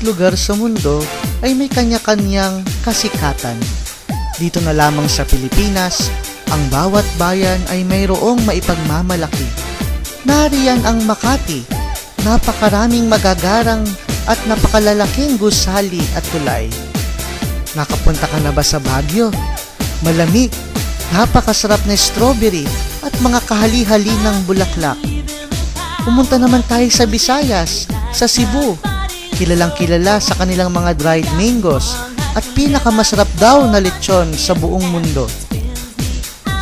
bawat lugar sa mundo ay may kanya-kanyang kasikatan. Dito na lamang sa Pilipinas, ang bawat bayan ay mayroong maipagmamalaki. Nariyan ang Makati, napakaraming magagarang at napakalalaking gusali at tulay. Nakapunta ka na ba sa Baguio? Malamig, napakasarap na strawberry at mga kahali-hali ng bulaklak. Pumunta naman tayo sa Visayas, sa Cebu. Kilalang kilala sa kanilang mga dried mangoes at pinakamasarap daw na lechon sa buong mundo.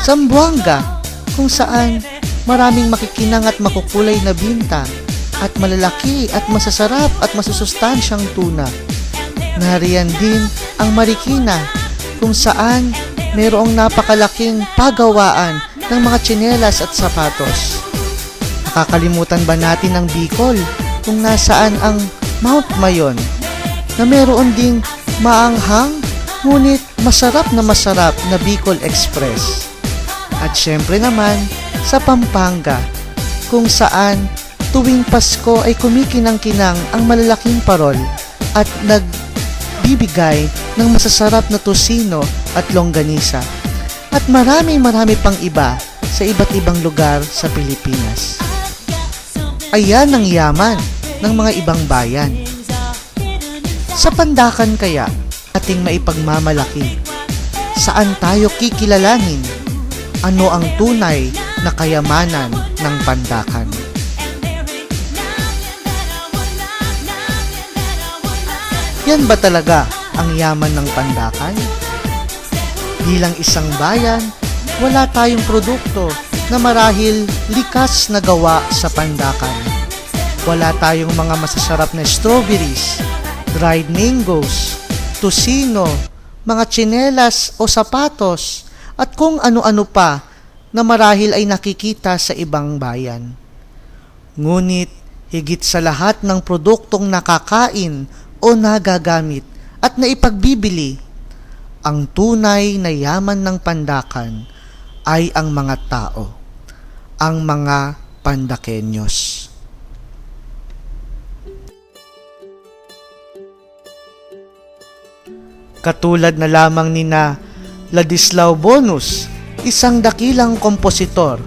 Zamboanga, kung saan maraming makikinang at makukulay na binta at malalaki at masasarap at masusustansyang tuna. Nariyan din ang Marikina, kung saan mayroong napakalaking pagawaan ng mga tsinelas at sapatos. Nakakalimutan ba natin ang Bicol kung nasaan ang Mount Mayon na mayroon ding maanghang ngunit masarap na masarap na Bicol Express. At syempre naman sa Pampanga kung saan tuwing Pasko ay kumikinang-kinang ang malalaking parol at nagbibigay ng masasarap na tosino at longganisa at marami marami pang iba sa iba't ibang lugar sa Pilipinas. Ayan ang yaman ng mga ibang bayan. Sa pandakan kaya ating maipagmamalaki? Saan tayo kikilalanin? Ano ang tunay na kayamanan ng pandakan? Yan ba talaga ang yaman ng pandakan? Bilang isang bayan, wala tayong produkto na marahil likas na gawa sa pandakan. Wala tayong mga masasarap na strawberries, dried mangoes, tusino, mga tsinelas o sapatos, at kung ano-ano pa na marahil ay nakikita sa ibang bayan. Ngunit higit sa lahat ng produktong nakakain o nagagamit at naipagbibili, ang tunay na yaman ng pandakan ay ang mga tao, ang mga pandakenyos. Katulad na lamang ni na Ladislao Bonus, isang dakilang kompositor,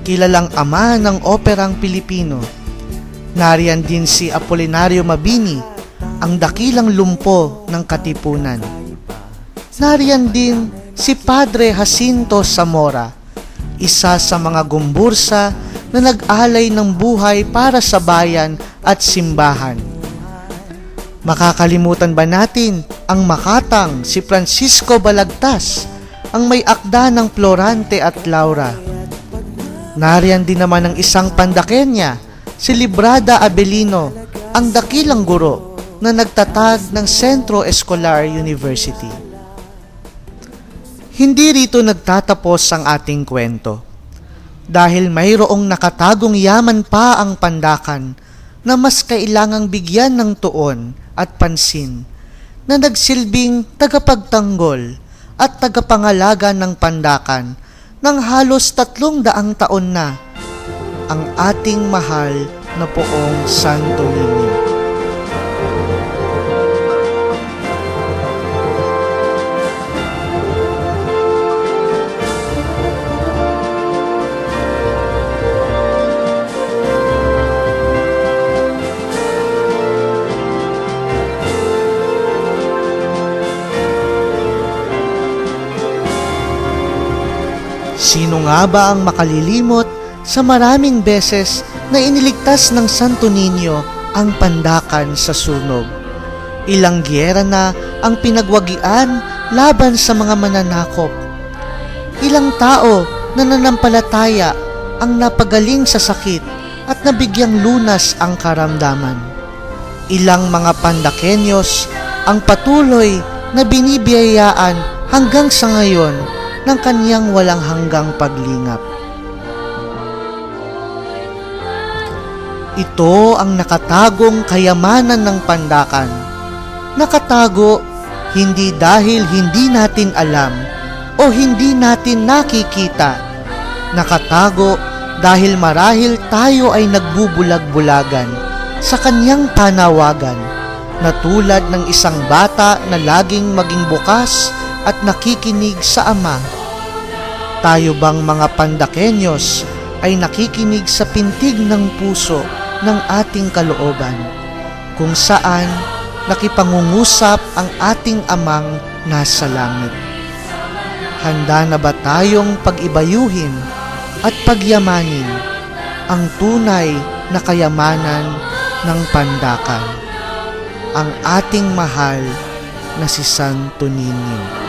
kilalang ama ng operang Pilipino. Nariyan din si Apolinario Mabini, ang dakilang lumpo ng Katipunan. Nariyan din si Padre Jacinto Zamora, isa sa mga gumbursa na nag-alay ng buhay para sa bayan at simbahan. Makakalimutan ba natin ang makatang si Francisco Balagtas, ang may akda ng Florante at Laura? Nariyan din naman ang isang pandakenya, si Librada Abelino, ang dakilang guro na nagtatag ng Centro Escolar University. Hindi rito nagtatapos ang ating kwento. Dahil mayroong nakatagong yaman pa ang pandakan na mas kailangang bigyan ng tuon at pansin na nagsilbing tagapagtanggol at tagapangalaga ng pandakan ng halos tatlong daang taon na ang ating mahal na poong Santo Niño. Sino nga ba ang makalilimot sa maraming beses na iniligtas ng Santo Niño ang pandakan sa sunog? Ilang giyera na ang pinagwagian laban sa mga mananakop. Ilang tao na nanampalataya ang napagaling sa sakit at nabigyang lunas ang karamdaman. Ilang mga pandakenyos ang patuloy na binibiyayaan hanggang sa ngayon ng kaniyang walang hanggang paglingap. Ito ang nakatagong kayamanan ng pandakan. Nakatago hindi dahil hindi natin alam o hindi natin nakikita. Nakatago dahil marahil tayo ay nagbubulag-bulagan sa kanyang panawagan na tulad ng isang bata na laging maging bukas at nakikinig sa Ama. Tayo bang mga pandakenyos ay nakikinig sa pintig ng puso ng ating kalooban, kung saan nakipangungusap ang ating amang nasa langit. Handa na ba tayong pag-ibayuhin at pagyamanin ang tunay na kayamanan ng pandakan, ang ating mahal na si Santo Niño?